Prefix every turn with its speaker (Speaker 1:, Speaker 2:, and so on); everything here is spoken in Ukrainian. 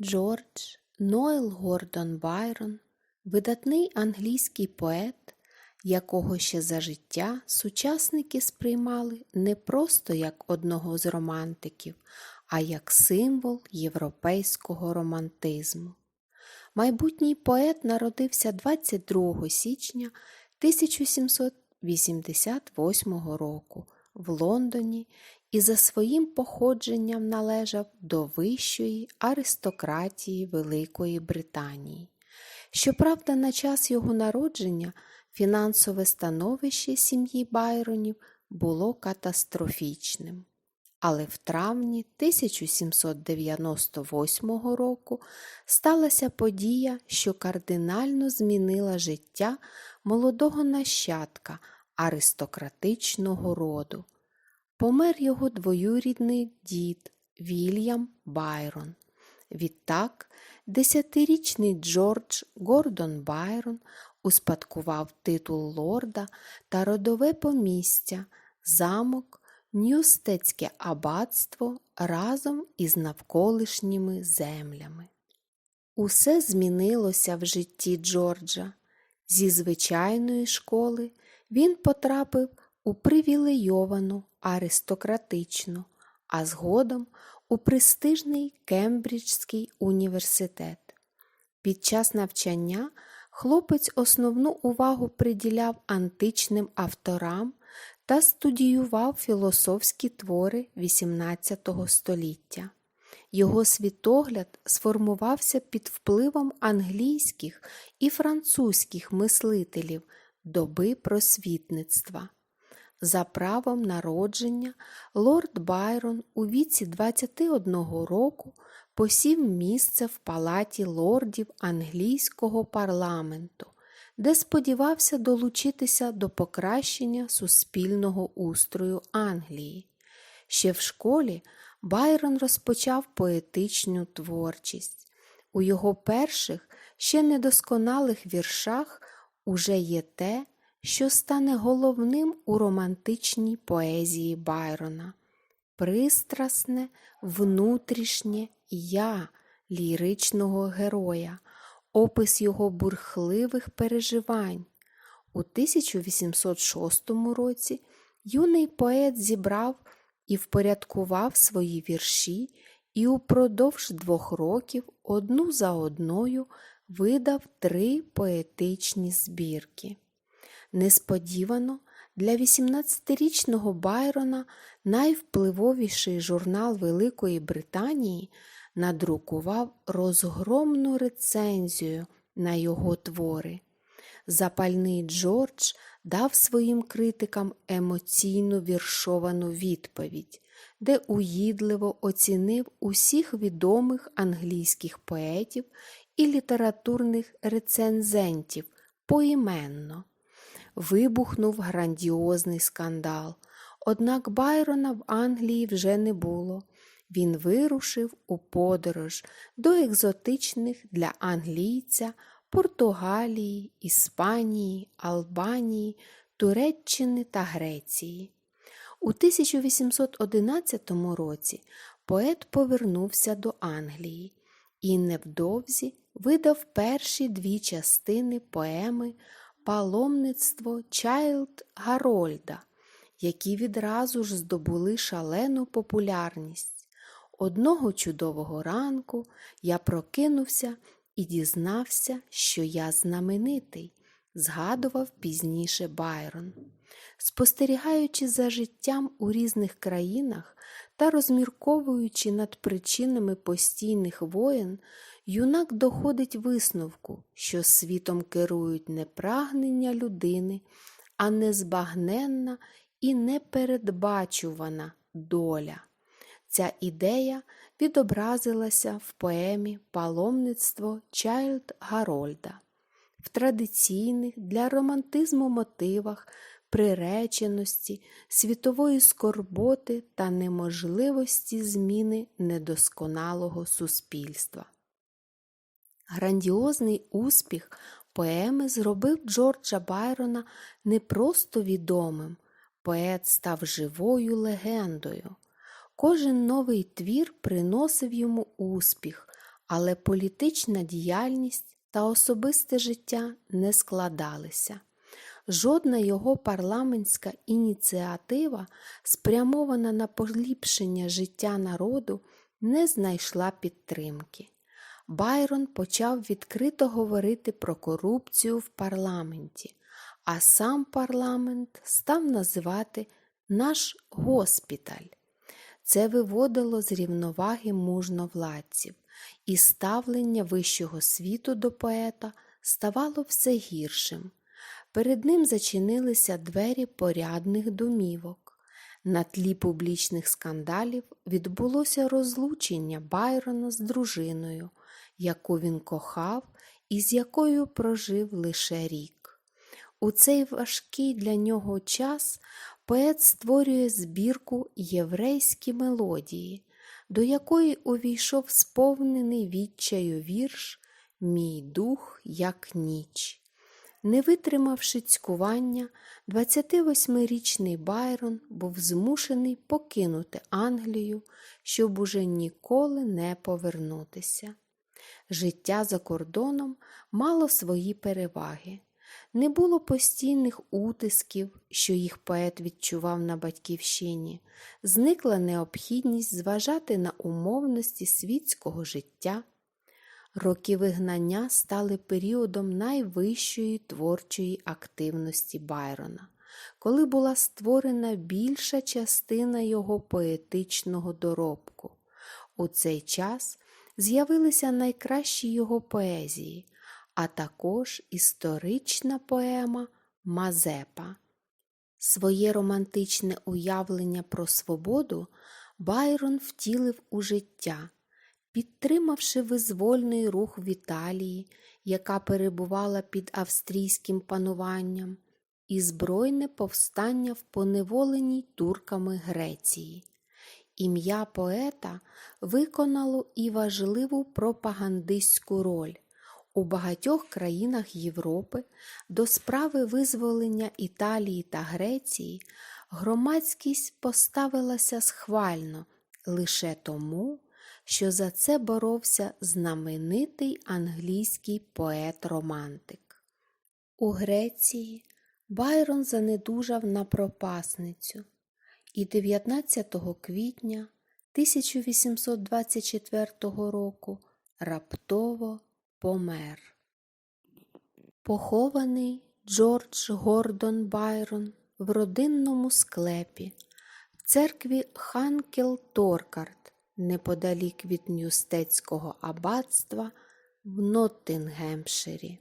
Speaker 1: Джордж Ноел Гордон Байрон видатний англійський поет, якого ще за життя сучасники сприймали не просто як одного з романтиків, а як символ європейського романтизму. Майбутній поет народився 22 січня 1788 року в Лондоні і за своїм походженням належав до вищої аристократії Великої Британії. Щоправда, на час його народження фінансове становище сім'ї Байронів було катастрофічним. Але в травні 1798 року сталася подія, що кардинально змінила життя молодого нащадка аристократичного роду. Помер його двоюрідний дід Вільям Байрон. Відтак, десятирічний Джордж Гордон Байрон успадкував титул лорда та родове помістя, замок, Ньюстецьке аббатство разом із навколишніми землями. Усе змінилося в житті Джорджа. Зі звичайної школи він потрапив у привілейовану аристократичну, а згодом у престижний Кембриджський університет. Під час навчання хлопець основну увагу приділяв античним авторам та студіював філософські твори XVIII століття. Його світогляд сформувався під впливом англійських і французьких мислителів доби просвітництва. За правом народження лорд Байрон у віці 21 року посів місце в палаті лордів англійського парламенту, де сподівався долучитися до покращення суспільного устрою Англії. Ще в школі Байрон розпочав поетичну творчість. У його перших, ще недосконалих віршах уже є те, що стане головним у романтичній поезії Байрона пристрасне, внутрішнє я ліричного героя, опис його бурхливих переживань. У 1806 році юний поет зібрав і впорядкував свої вірші і упродовж двох років одну за одною видав три поетичні збірки. Несподівано для 18-річного Байрона найвпливовіший журнал Великої Британії надрукував розгромну рецензію на його твори. Запальний Джордж дав своїм критикам емоційно віршовану відповідь, де уїдливо оцінив усіх відомих англійських поетів і літературних рецензентів поіменно. Вибухнув грандіозний скандал. Однак Байрона в Англії вже не було. Він вирушив у подорож до екзотичних для англійця Португалії, Іспанії, Албанії, Туреччини та Греції. У 1811 році поет повернувся до Англії і невдовзі видав перші дві частини поеми Паломництво Чайлд Гарольда, які відразу ж здобули шалену популярність. Одного чудового ранку я прокинувся і дізнався, що я знаменитий, згадував пізніше Байрон. Спостерігаючи за життям у різних країнах та розмірковуючи над причинами постійних воєн, юнак доходить висновку, що світом керують не прагнення людини, а незбагненна і непередбачувана доля. Ця ідея відобразилася в поемі Паломництво Чайлд Гарольда. В традиційних для романтизму мотивах приреченості, світової скорботи та неможливості зміни недосконалого суспільства. Грандіозний успіх поеми зробив Джорджа Байрона не просто відомим, поет став живою легендою. Кожен новий твір приносив йому успіх, але політична діяльність та особисте життя не складалися. Жодна його парламентська ініціатива, спрямована на поліпшення життя народу, не знайшла підтримки. Байрон почав відкрито говорити про корупцію в парламенті, а сам парламент став називати наш госпіталь. Це виводило з рівноваги мужновладців, і ставлення вищого світу до поета ставало все гіршим. Перед ним зачинилися двері порядних домівок. На тлі публічних скандалів відбулося розлучення Байрона з дружиною, яку він кохав і з якою прожив лише рік. У цей важкий для нього час поет створює збірку єврейські мелодії, до якої увійшов сповнений відчаю вірш Мій дух, як ніч. Не витримавши цькування, 28-річний Байрон був змушений покинути Англію, щоб уже ніколи не повернутися. Життя за кордоном мало свої переваги. Не було постійних утисків, що їх поет відчував на батьківщині, зникла необхідність зважати на умовності світського життя. Роки вигнання стали періодом найвищої творчої активності Байрона, коли була створена більша частина його поетичного доробку. У цей час з'явилися найкращі його поезії, а також історична поема Мазепа. Своє романтичне уявлення про свободу Байрон втілив у життя, підтримавши визвольний рух в Італії, яка перебувала під австрійським пануванням, і збройне повстання в поневоленій турками Греції. Ім'я поета виконало і важливу пропагандистську роль. У багатьох країнах Європи до справи визволення Італії та Греції громадськість поставилася схвально лише тому, що за це боровся знаменитий англійський поет-романтик. У Греції Байрон занедужав на пропасницю і 19 квітня 1824 року раптово помер. Похований Джордж Гордон Байрон в родинному склепі в церкві Ханкел Торкарт неподалік від Нюстецького аббатства в Ноттингемширі.